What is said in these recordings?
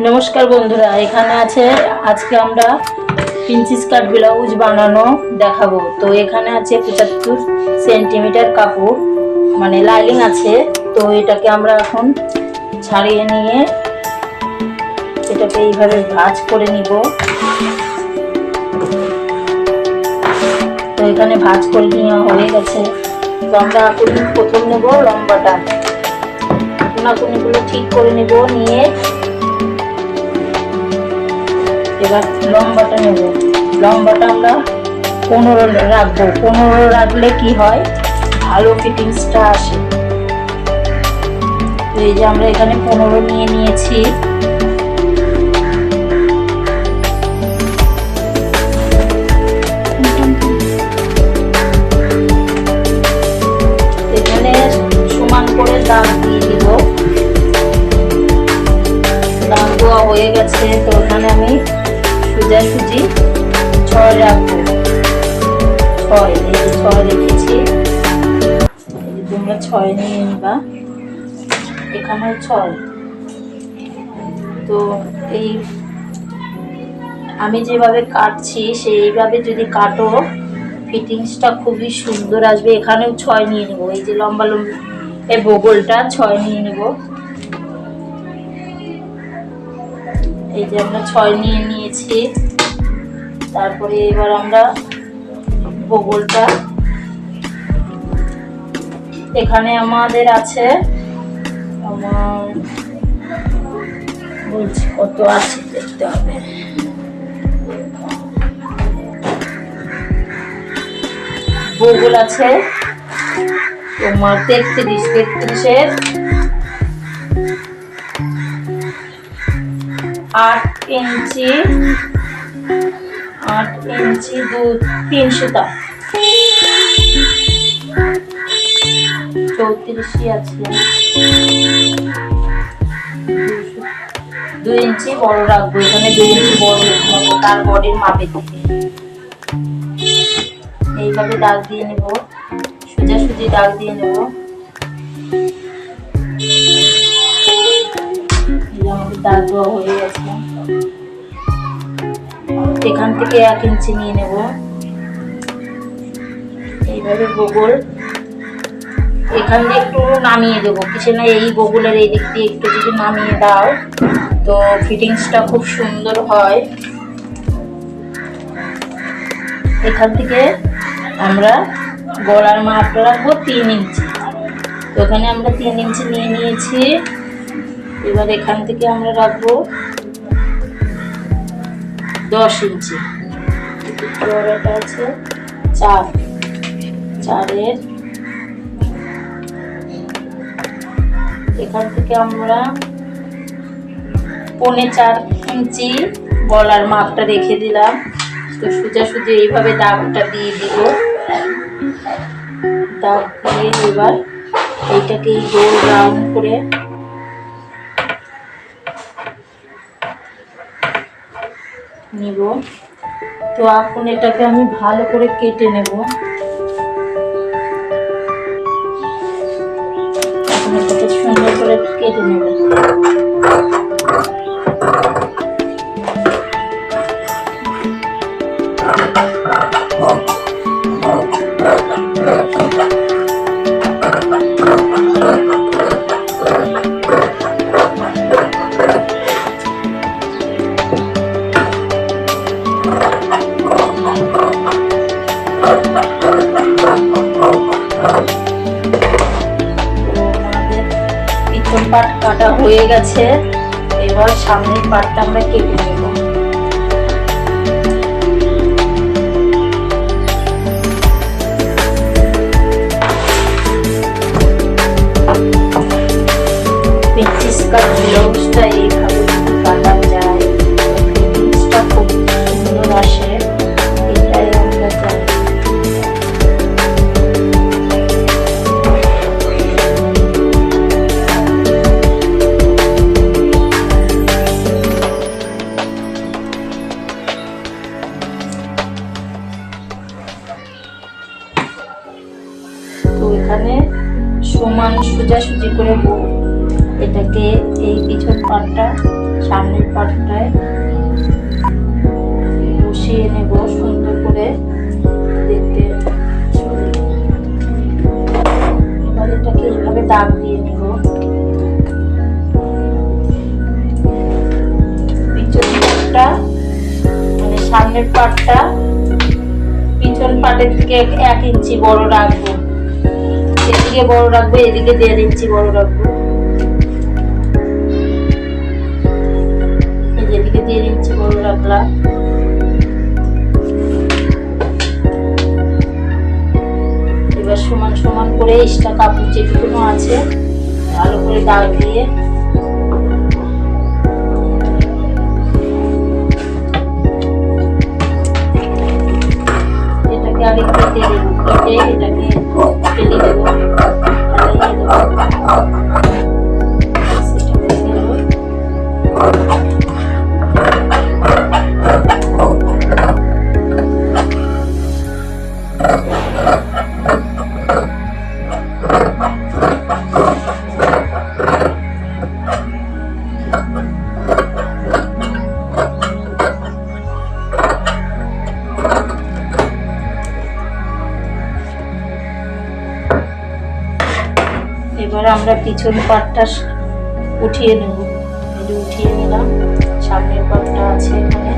নমস্কার বন্ধুরা, এখানে আছে, আজকে আমরা প্রিন্সিস কাট ব্লাউজ বানানো দেখাবো। তো এখানে আছে পঁচাত্তর সেন্টিমিটার কাপড় মানে লাইলিং আছে। তো এটাকে আমরা এখন ছাড়িয়ে নিয়ে এটাকে এইভাবে ভাজ করে নিব। তো এখানে ভাজ করে নেওয়া হয়ে গেছে। তো আমরা প্রথম নেব লম্বাটা কোনাকুনিগুলো ঠিক করে নেব, নিয়ে এবার লম্বাটা নেব। লম্বাটা আমরা পনেরো রাখব। পনেরো রাখলে কি হয়? ভালো ফিটিংসটা আসে। এই যে আমরা এখানে পনেরো নিয়ে নিয়েছি। ছয়, এই যে ছয় রেখেছি। তোমরা ছয় নিয়ে নিবা। এখানেও ছয়। তো এই আমি যেভাবে কাটছি, সেইভাবে যদি কাটো ফিটিংসটা খুবই সুন্দর আসবে। এখানেও ছয় নিয়ে নেব। এই যে লম্বা লম্বা বগলটা ছয় নিয়ে নেব। এই যে আমরা ছয় নিয়ে নিয়েছি। তারপরে এবার আমরা বগলটা এখানে আমাদের আছে, আমার বলছি কত আছে দেখতে হবে। বগল আছে, তোমার তেত্রিশ, তেত্রিশের আট ইঞ্চি। আট ইঞ্চি দু তিন সুতা চৌত্রিশই আছে দুই ইঞ্চি বড় রাখব, এখানে দুই ইঞ্চি বড় রাখব তার বডির মাপের দিকে। এইভাবে দাগ দিয়ে নেব, সোজাসুজি দাগ দিয়ে নেব। দাগ দেওয়া হয়ে গেছে। এখান থেকে এক ইঞ্চি নিয়ে নেব। এইভাবে বগল। এখান দিয়ে একটু নামিয়ে দেবো। কিছু না এই বগলের এই দিক দিয়ে একটু যদি নামিয়ে দাও, তো ফিটিংসটা খুব সুন্দর হয়। এখান থেকে আমরা গলার মাপটা রাখব তিন ইঞ্চি। তো এখানে আমরা তিন ইঞ্চি নিয়ে নিয়েছি। এবার এখান থেকে আমরা রাখব দশ ইঞ্চি। আছে চার। চারের। এখান থেকে আমরা পৌনে চার ইঞ্চি গলার মাপটা রেখে দিলাম। তো সোজাসুজি এইভাবে দাগটা দিয়ে দিব। দাগ দিয়ে এবার এইটাকে গোল রাউন্ড করে নিব। তো এখন এটাকে আমি ভালো করে কেটে নেব। এখন এটাকে সুন্দর করে কেটে নেব। তো হয়ে গেছে। এবার সামনের পাটটা আমরা কেটে নেব। এখানে সমান সোজাসুজি করে এটাকে এই পিছন পাটটা, সামনের পাটটায় বসিয়ে নেব সুন্দর করে দেখতে। এবার এটাকে এইভাবে দাগ দিয়ে নেব। পিছন পাটটা মানে সামনের পাটটা, পিছন পাটের থেকে এক ইঞ্চি বড় রাখব। এদিকে বড় রাখব, এদিকে দেড় ইঞ্চি বড় রাখব। এদিকে দেড় ইঞ্চি বড় রাখলাম এবার সমান সমান করে এক্সট্রা কাপড় যেটুকুনো আছে ভালো করে দাগ দিয়ে এটাকে আগে কেটে দেবো কেটে এটাকে ফেলে দেবো আমরা পিছন পাটটা উঠিয়ে নেব। যে উঠিয়ে নিলাম। সামনের পাটটা আছে এখানে।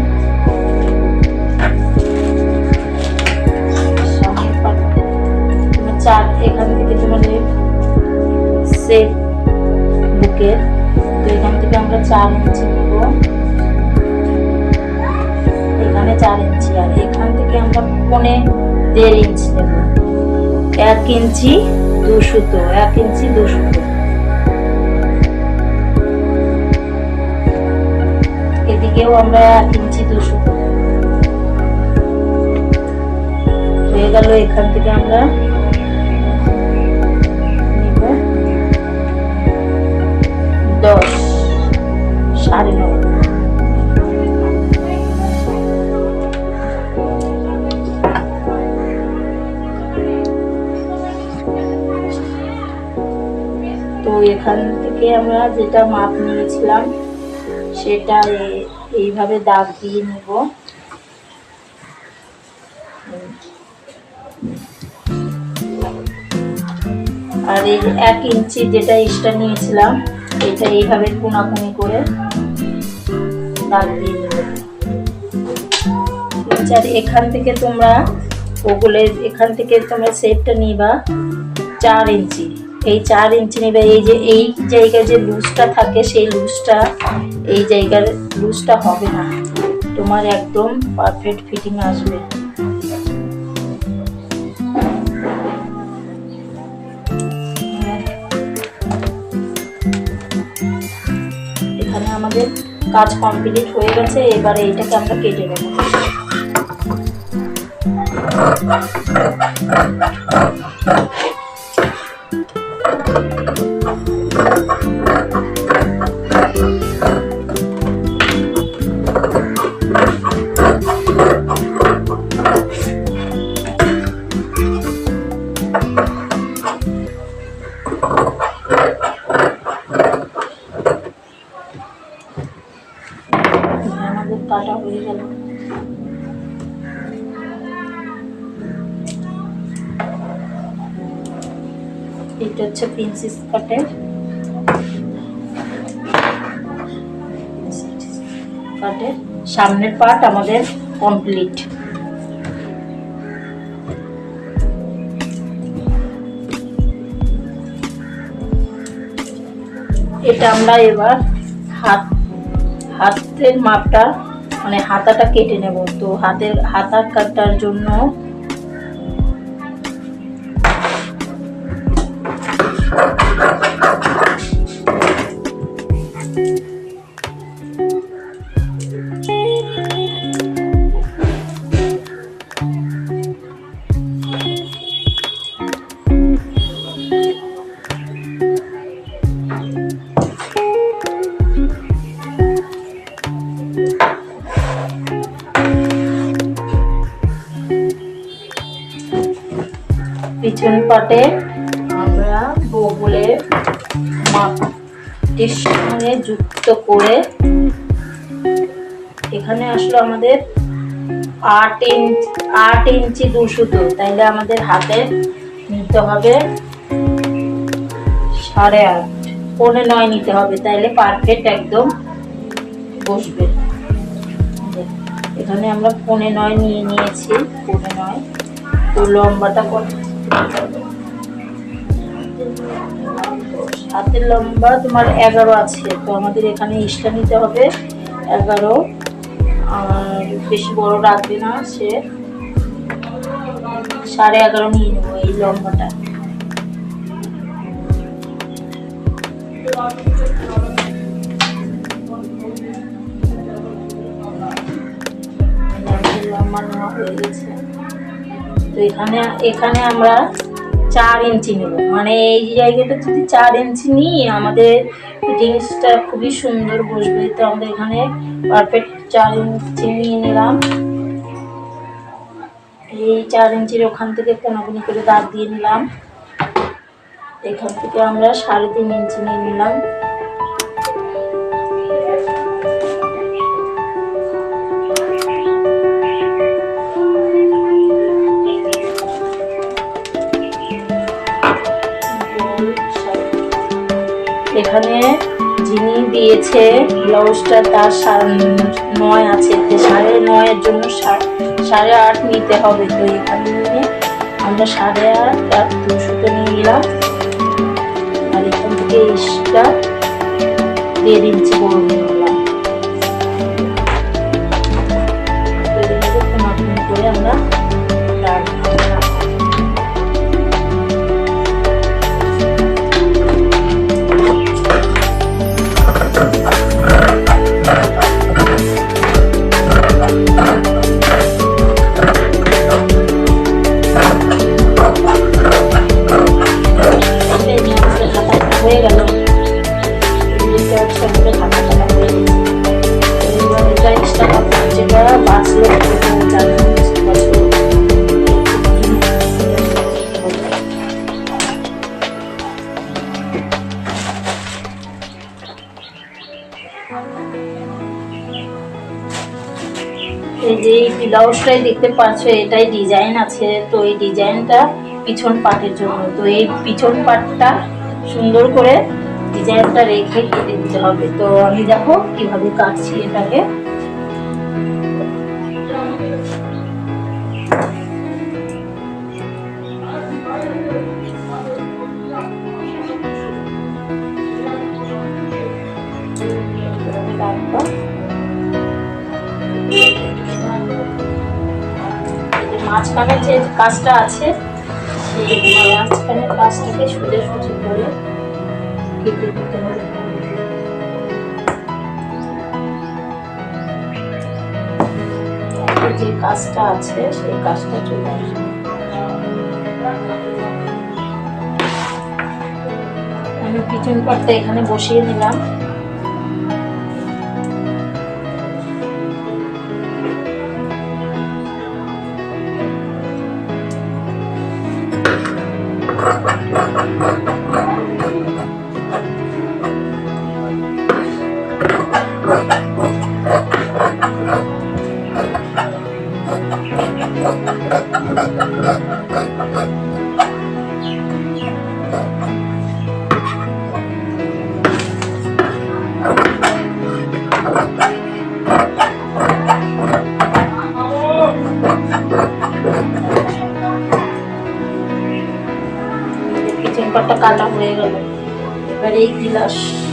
সামনের পাট চার এখান থেকে তোমাদের সেট বুকের তো এখান থেকে আমরা চার ইঞ্চি নেব। এখানে চার ইঞ্চি। আর এখান থেকে আমরা পনে দেড় ইঞ্চি নেব। এক ইঞ্চি দু সুতো এক ইঞ্চি দু সুতো এদিকেও আমরা এক ইঞ্চি দু সুতো হয়ে গেল এখান থেকে আমরা এখান থেকে আমরা যেটা মাপ নিয়েছিলাম, সেটা এইভাবে দাগ দিয়ে নিব। আর এই এক ইঞ্চি যেটা এক্সট্রা নিয়েছিলাম, এটা এইভাবে কোনাকুনি করে দাগ দিয়ে নেব। আর এখান থেকে তোমরা ওগুলো, এখান থেকে তোমরা শেপটা নিবা চার ইঞ্চি। এই চার ইঞ্চি নেবে, এই যে, এই জায়গায় যে লুজটা থাকে, সেই লুজটা এই জায়গার লুজটা হবে না। তোমার একদম পারফেক্ট ফিটিং আসবে। এখানে আমাদের কাজ কমপ্লিট হয়ে গেছে, এবারে এইটাকে আমরা কেটে নেব। আমাদের এটা হচ্ছে প্রিন্সেস কাটের কাটের সামনের পার্ট আমাদের কমপ্লিট এটা আমরা এবার হাত, হাতের মাপটা মানে হাতাটা কেটে নেব। তো হাতের হাতা কাটার জন্য পিছন পাটে আমরা মাপটির সঙ্গে যুক্ত করে এখানে আসলো আমাদের আট ইঞ্চ আট ইঞ্চি দু সুতো। তাইলে আমাদের হাতে নিতে হবে সাড়ে আট, পৌনে নয় নিতে হবে। তাইলে পারফেক্ট একদম বসবে। এখানে আমরা পৌনে নয় নিয়ে নিয়েছি, পৌনে নয়। তো লম্বাটা কত? হাতের লম্বা তোমার এগারো আছে, তো আমাদের এখানে ইস্টা নিতে হবে এগারো। আর বেশি বড় রাখবে না সে। সাড়ে এগারো নিয়ে নেব এই লম্বাটা। লম্বা নেওয়া হয়ে গেছে। তো এখানে এখানে আমরা চার ইঞ্চি নেব। মানে এই জায়গাটা যদি চার ইঞ্চি নিই, আমাদের ফিটিংসটা খুবই সুন্দর বসবে। তো আমরা এখানে পারফেক্ট চার ইঞ্চি নিয়ে নিলাম। এই চার ইঞ্চির ওখান থেকে কোনাকুনি করে দাঁত দিয়ে নিলাম। এখান থেকে আমরা সাড়ে তিন ইঞ্চি নিয়ে নিলাম। এখানে যিনি দিয়েছে ব্লাউজটা তার নয় আছে সাড়ে নয়ের জন্য সাড়ে আট নিতে হবে। তো এখানে নিয়ে আমরা সাড়ে আট আর দুশোতে নিলাম। আর এখান থেকে ইসটা দেড় ইঞ্চি বড়। এই যে এই ব্লাউজটাই দেখতে পাচ্ছ, এটাই ডিজাইন আছে। তো এই ডিজাইনটা পিছন পাটের জন্য। তো এই পিছন পাটটা সুন্দর করে ডিজাইনটা রেখে কেটে দিতে হবে। তো আমি দেখো কীভাবে কাটছি এটাকে। মাঝখানে যে কাজটা আছে সেই মাঝখানের কাজটাকে সোজা সুজি করে কেটে দিতে হবে। যে কাজটা আছে, সেই কাজটা চলে আসবে। আমি পিছন পাটটা এখানে বসিয়ে নিলাম পাটটা কাটা হয়ে গেল? এবার এই গিলাস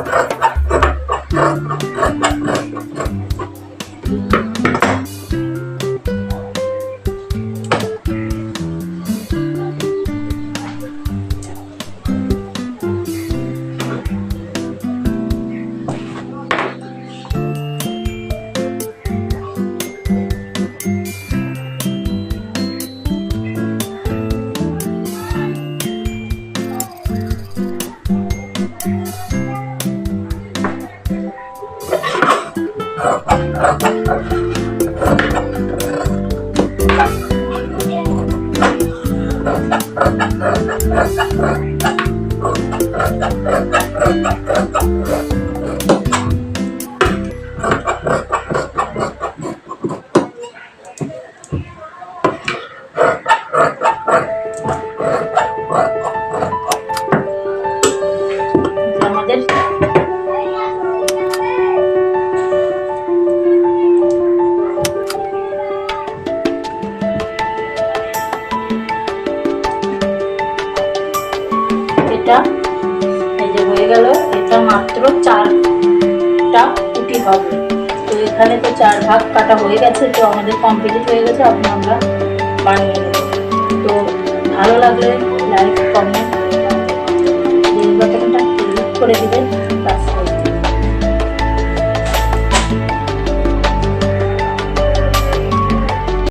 Okay. যে মাত্র চারটা কুটি হবে। তো এখানে তো চার ভাগ কাটা হয়ে গেছে, তো আমাদের কমপ্লিট হয়ে গেছে এখন আমরা বানিয়ে নেব। তো ভালো লাগলে লাইক কমেন্ট বাটনটা ক্লিক করে দিবেন।